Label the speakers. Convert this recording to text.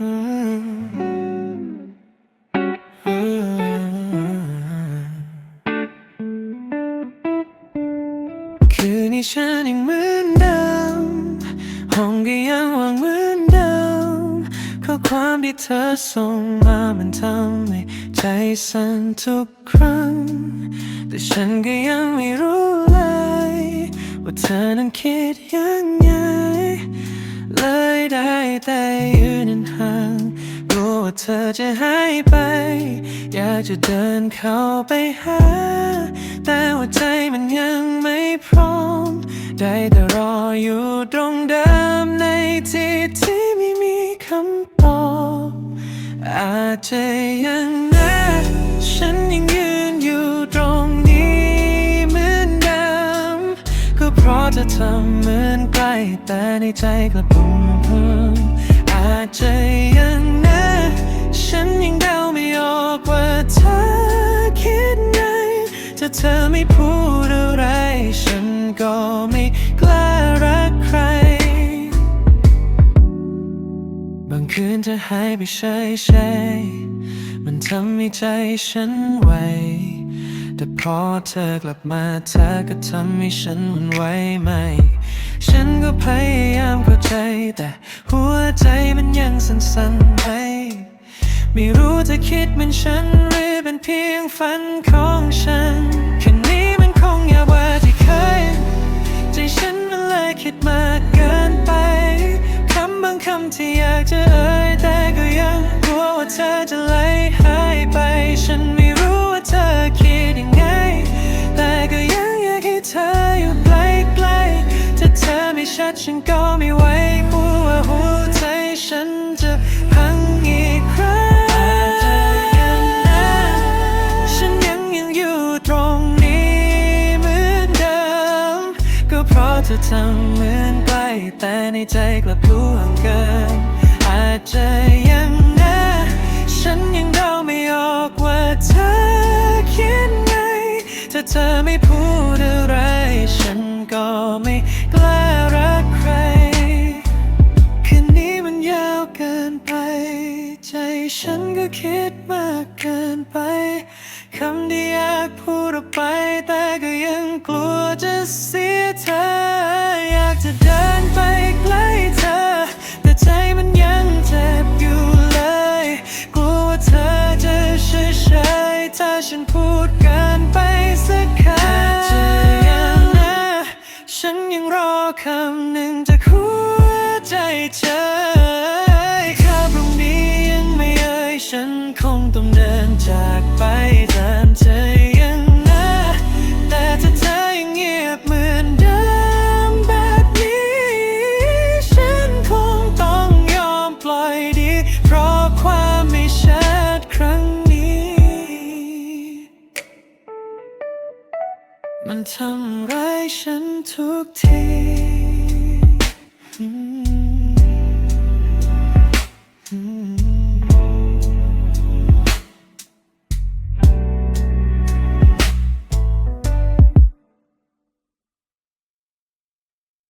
Speaker 1: คืนนี้ฉันยังเหมือนเดิมห้องก็ยังว่างเหมือนเดิมข้อความที่เธอส่งมามันทำให้ใจสั่นทุกครั้ง แต่ฉันก็ยังไม่รู้เลย ว่าเธอนั้นคิดยังไง เลยได้แต่ยืนห่างกลัวว่าเธอจะหายไป อยากจะเดินเข้าไปหา แต่ว่าใจมันยังไม่พร้อม ได้แต่รออยู่ตรงเดิมในที่ที่ไม่มีคำตอบอาจจะยังนะฉันยัง เพราะเธอทำเหมือนใกล้แต่ในใจกลับปุ่มอาจจะยังนะฉันยังเดาไม่ออกว่าเธอคิดไงถ้าเธอไม่พูดอะไร ฉันก็ไม่กล้ารักใคร บางคืนเธอหายไปเฉยๆมันทำให้ใจฉันไหว แต่พอเธอกลับมาเธอก็ทำให้ฉันหมันไหวไหม ฉันก็พยายามเข้าใจ แต่หัวใจมันยังสั่นๆไปไม่รู้เธอคิดเหมือนฉันหรือเป็นเพียงฝันของฉันแคืนนี้มันคงยากกว่าที่เคย ใจฉันมันเลยคิดมากเกินไป คำบางคำที่อยากจะ ก็ไม่ไหวกลัวว่าหัวใจฉันจะพังอีกครั้งอาจจะยังนะฉันยังยังอยู่ตรงนี้เหมือนเดิม ก็เพราะเธอทำเหมือนใกล้แต่ในใจกลับรู้ห่างเกิน อาจจะยังนะฉันยังเดาไม่ออกว่าเธอคิดไงถ้าเธอไม่พูดอะไร ฉันก็ไม่กล้า ฉันก็คิดมากเกินไป คำที่อยากพูดออกไป แต่ก็ยังกลัวจะเสียเธอ อยากจะเดินไปใกล้เธอ แต่ใจมันยังเจ็บอยู่เลย กลัวว่าเธอจะเฉยๆถ้าฉันพูดเกินไปสักคำอาจจะยังนะฉันยังรอคำ ต้องเดินจากไปตามเธอยังนะแต่ถ้าเธอยังเงียบเหมือนเดิมแบบนี้ ฉันคงต้องยอมปล่อยดี เพราะความไม่ชัดครั้งนี้ มันทำร้ายฉันทุกที